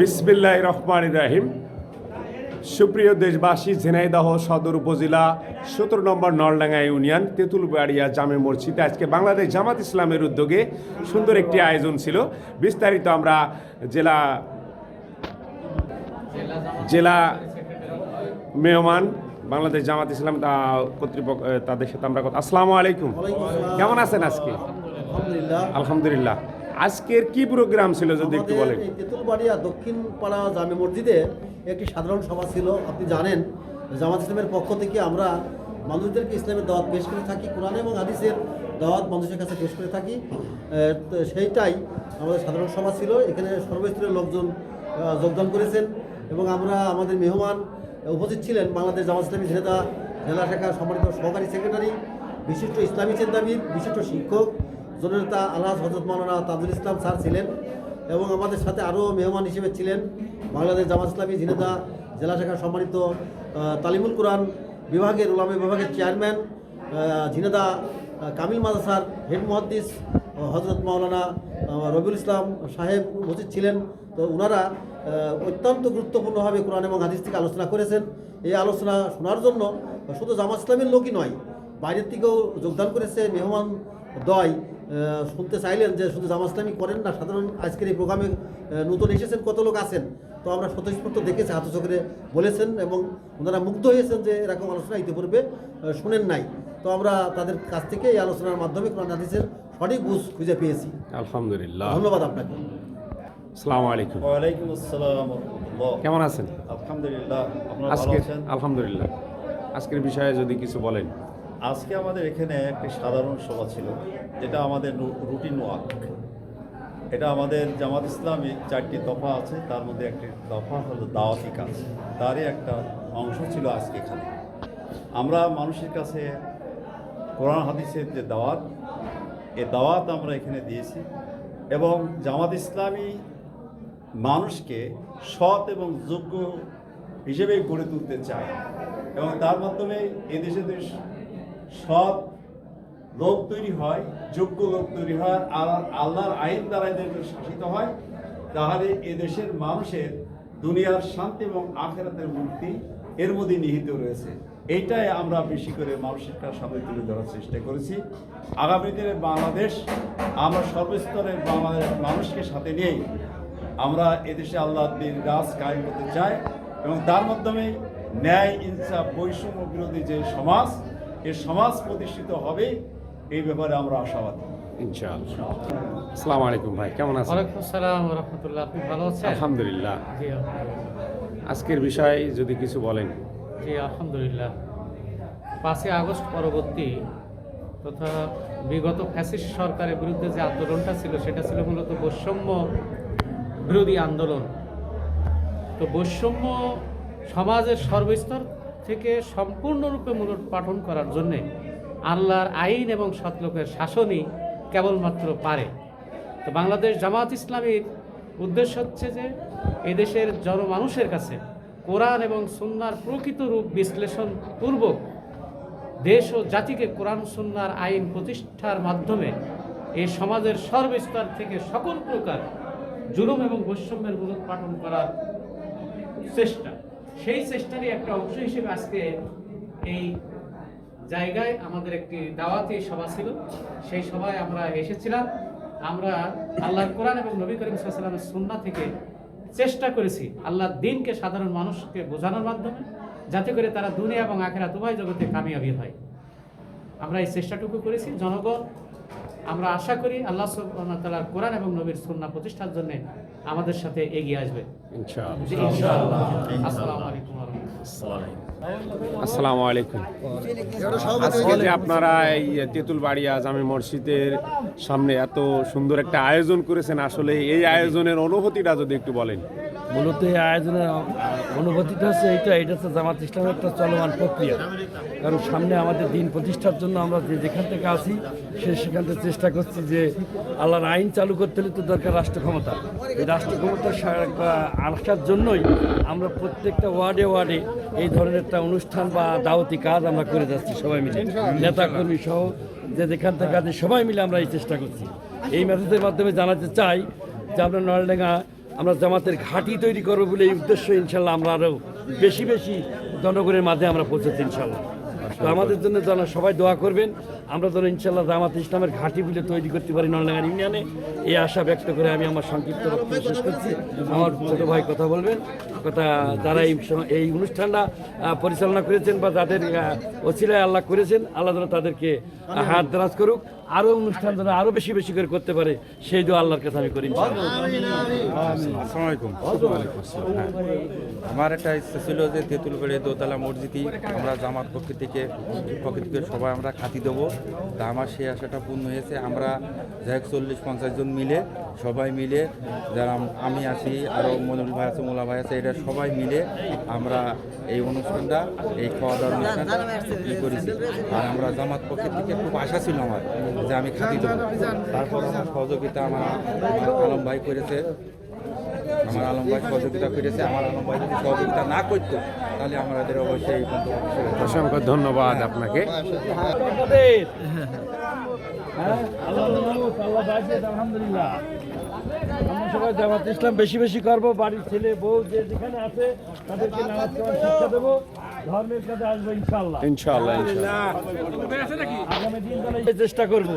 বিসমিল্লাহ রহমান রাহিম। সুপ্রিয় দেশবাসী ঝিনাইদহ সদর উপজেলা সতেরো নম্বর নলডাঙ্গা ইউনিয়ন তেঁতুলবাড়িয়া জামে মসজিদে আজকে বাংলাদেশ জামাত ইসলামের উদ্যোগে সুন্দর একটি আয়োজন ছিল। বিস্তারিত আমরা জেলা জেলা মেহমান বাংলাদেশ জামাত ইসলাম তা কর্তৃপক্ষ তাদের সাথে আমরা কথা আসসালামু আলাইকুম। কেমন আছেন আজকে? আলহামদুলিল্লাহ। আজকের কি প্রোগ্রাম ছিল যদি একটু বলেন? এই তেঁতুলবাড়িয়া দক্ষিণ পাড়া জামে মসজিদে একটি সাধারণ সভা ছিল আপনি জানেন জামাত ইসলামের পক্ষ থেকে আমরা মানুষদেরকে ইসলামের দাওয়াত পেশ করে থাকি কোরআন এবং হাদিসের দাওয়াত মানুষের কাছে পেশ করে থাকি। সেইটাই আমাদের সাধারণ সভা ছিল এখানে সর্বস্তরের লোকজন যোগদান করেছেন এবং আমরা আমাদের মেহমান উপস্থিত ছিলেন বাংলাদেশ জামাত ইসলামী ঝিনেদা জেলা শাখার সম্মানিত সহকারী সেক্রেটারি বিশিষ্ট ইসলামী চিন্তাবিদ বিশিষ্ট শিক্ষক জননেতা আল্লাহ হজরত মাওলানা তাজুল ইসলাম স্যার ছিলেন এবং আমাদের সাথে আরও মেহমান হিসেবে ছিলেন বাংলাদেশ জামাত ইসলামী ঝিনেদা জেলা শাখার সম্মানিত তালিমুল কোরআন বিভাগের ওলামে বিভাগের চেয়ারম্যান ঝিনেদা কামিল মাদাসার হেড মহাদ্দিস হজরত মাওলানা রবিউল ইসলাম সাহেব উপস্থিত ছিলেন। তো ওনারা অত্যন্ত গুরুত্বপূর্ণভাবে কোরআন এবং হাদিস থেকে আলোচনা করেছেন। এই আলোচনা শোনার জন্য শুধু জামাত ইসলামের লোকই নয়, বাইরের থেকেও যোগদান করেছে, মেহমান দয়। শুনতে চাইলেন যে শুধু জামা ইসলামী করেন না সাধারণ আজকের এই প্রোগ্রামে নতুন এসেছেন কত লোক আছেন? তো আমরা স্বতঃস্ফূর্ত দেখেছি হাতচক্রে বলেছেন এবং ওনারা মুগ্ধ হয়েছেন যে এরকম আলোচনা ইতিপূর্বে শুনেন নাই। তো আমরা তাদের কাছ থেকে এই আলোচনার মাধ্যমে কোরআন হাদিসের সঠিক বুঝ খুঁজে পেয়েছি। আলহামদুলিল্লাহ। ধন্যবাদ আপনাকে। আসসালামু আলাইকুম। ওয়ালাইকুম আসসালাম কেমন আছেন? আলহামদুলিল্লাহ আজকে আছেন? আলহামদুলিল্লাহ। আজকের বিষয়ে যদি কিছু বলেন। আজকে আমাদের এখানে একটি সাধারণ সভা ছিল, যেটা আমাদের রুটিন ওয়ার্ক। এটা আমাদের জামাত ইসলামী চারটি দফা আছে, তার মধ্যে একটি দফা হলো দাওয়াতি কাজ। তারই একটা অংশ ছিল আজকে এখানে। আমরা মানুষের কাছে কোরআন হাদিসের যে দাওয়াত, এ দাওয়াত আমরা এখানে দিয়েছি এবং জামাত ইসলামী মানুষকে সৎ এবং যোগ্য হিসেবে গড়ে তুলতে চায় এবং তার মাধ্যমে এদেশে দেশ সৎ লোক তৈরি হয়, যোগ্য লোক তৈরি হয়, আর আল্লাহর আইন দ্বারা এদের শাসিত হয়, তাহলে এদেশের মানুষের দুনিয়ার শান্তি এবং আখেরাতের মুক্তি এর মধ্যে নিহিত রয়েছে। এইটাই আমরা বেশি করে মানুষের সামনে তুলে ধরার চেষ্টা করেছি। আগামী দিনে বাংলাদেশ, আমরা সর্বস্তরের বাংলাদেশ মানুষকে সাথে নিয়েই আমরা এদেশে আল্লাহ দিন রাজ কায়েম করতে চাই এবং তার মাধ্যমে ন্যায়, ইনসাফ, বৈষম্য বিরোধী যে সমাজ এই সমাজ প্রতিষ্ঠিত হবে এই ব্যাপারে আমরা আশাবাদী। ইনশাআল্লাহ। আসসালামু আলাইকুম ভাই কেমন আছেন? ওয়ালাইকুম আসসালাম রহমতুল্লাহ আপনি ভালো আছেন? আলহামদুলিল্লাহ। জি আজকের বিষয়ে যদি কিছু বলেন। জি আলহামদুলিল্লাহ। পাঁচই আগস্ট পরবর্তী তথা বিগত ফ্যাসিস্ট সরকারের বিরুদ্ধে যে আন্দোলনটা ছিল সেটা ছিল মূলত বৈষম্য বিরোধী আন্দোলন। তো বৈষম্য সমাজের সর্বস্তর থেকে সম্পূর্ণরূপে মূলত পাঠন করার জন্যে আল্লাহর আইন এবং সৎলোকের শাসনই কেবলমাত্র পারে। তো বাংলাদেশ জামাত ইসলামীর উদ্দেশ্য হচ্ছে যে, এদেশের জনমানুষের কাছে কোরআন এবং সুন্নার প্রকৃত রূপ বিশ্লেষণ পূর্বক দেশ ও জাতিকে কোরআন, সুন্নার আইন প্রতিষ্ঠার মাধ্যমে এই সমাজের সর্বস্তর থেকে সকল প্রকার জুলুম এবং বৈষম্যের মূলত পাঠন করার চেষ্টা। সেই চেষ্টারই একটা অংশ হিসেবে আজকে এই জায়গায় আমাদের একটি দাওয়াতি সভা ছিল। সেই সভায় আমরা এসেছিলাম। আমরা আল্লাহর কোরআন এবং নবী করিম সাল্লামের সুন্না থেকে চেষ্টা করেছি আল্লাহর দিনকে সাধারণ মানুষকে বোঝানোর মাধ্যমে যাতে করে তারা দুনিয়া এবং আখেরা উভয় জগতে কামিয়াবি হয়। আমরা এই চেষ্টাটুকু করেছি। জনগণ আমরা আশা করি আল্লাহ সুবহানাহু তাআলার কোরআন এবং নবীর সুন্নাহ প্রতিষ্ঠার জন্য আমাদের সাথে এগিয়ে আসবে। ইনশাআল্লাহ। জি, ইনশাআল্লাহ। আসসালামু আলাইকুম ওয়া রাহমাতুল্লাহ। আসসালামু আলাইকুম। আজকে যে আপনারা এই তেঁতুলবাড়িয়া জামে মসজিদের সামনে এত সুন্দর একটা আয়োজন করেছেন আসলে এই আয়োজনের অনুভূতিটা যদি একটু বলেন। মূলত এই আয়োজনের অনুভূতিটা হচ্ছে এইটা এটা হচ্ছে জামাত ইসলামের একটা চলমান প্রক্রিয়া। কারণ সামনে আমাদের দিন প্রতিষ্ঠার জন্য আমরা যে যেখান থেকে আসি সে সেখান থেকে চেষ্টা করছি যে আল্লাহর আইন চালু করতে হলে তো দরকার রাষ্ট্র ক্ষমতা এই রাষ্ট্র ক্ষমতা আসার জন্যই আমরা প্রত্যেকটা ওয়ার্ডে ওয়ার্ডে এই ধরনের একটা অনুষ্ঠান বা দাওয়াতি কাজ আমরা করে যাচ্ছি সবাই মিলে। নেতাকর্মী সহ যে যেখান থেকে আছে সবাই মিলে আমরা এই চেষ্টা করছি। এই মেসেজের মাধ্যমে জানাতে চাই যে আমরা নলডাঙ্গা আমরা জামাতের ঘাঁটি তৈরি করব বলে এই উদ্দেশ্য ইনশাল্লাহ আমরা আরও বেশি বেশি জনগণের মাঝে আমরা পৌঁছাচ্ছি ইনশাল্লাহ। তো আমাদের জন্য যেন সবাই দোয়া করবেন। আমরা যেন ইনশাল্লাহ জামাত ইসলামের ঘাঁটি বলে তৈরি করতে পারি নলডাঙ্গা ইউনিয়নে। এই আশা ব্যক্ত করে আমি আমার সংক্ষিপ্ত বক্তব্য শেষ করছি। আমার ছোট ভাই কথা বলবেন কথা যারা এই এই অনুষ্ঠানটা পরিচালনা করেছেন বা যাদের অচিলায় আল্লাহ করেছেন, আল্লাহ যেন তাদেরকে হাত দারাজ করুক। আরও অনুষ্ঠান যেন আরও বেশি বেশি করে করতে পারে, সেই দোয়া আল্লাহর কাছে আমি করি। আমার একটা ইচ্ছা ছিল যে তেঁতুলবাড়ি দোতলা মসজিদই আমরা জামাত পক্ষ থেকে পক্ষ থেকে সবাই আমরা খাতি দেবো। তা আমার সেই আশাটা পূর্ণ হয়েছে। আমরা যাই হোক চল্লিশ, পঞ্চাশ জন মিলে সবাই মিলে যারা আমি আছি আরও মনুল ভাই আছে, মোলা ভাই আছে, এরা সবাই মিলে আমরা এই অনুষ্ঠানটা, এই খাওয়া দাওয়ার অনুষ্ঠানটা ই করেছি। আর আমরা জামাত পক্ষের থেকে খুব আশা ছিল আমার যে আমি খাতি দেবো তারপর আমার সহযোগিতা আমার আলম ভাই করেছে। আমার আলম ভাই সহযোগিতা করেছে আমার আলম ভাই যদি সহযোগিতা না করতো তাহলে আমাদের অবশ্যই অসংখ্য ধন্যবাদ আপনাকে হ্যাঁ, আলহামদুলিল্লাহ আমরা সবাই জামাত ইসলাম বেশি বেশি করব বাড়ির ছেলে বউ যে যেখানে আছে তাদেরকে নামাজ শিক্ষা দেবো। ধর্মের কাছে আসব ইনশাল্লাহ ইনশাআল্লাহ। ইনশাআল্লাহ আগামী দিন চেষ্টা করব।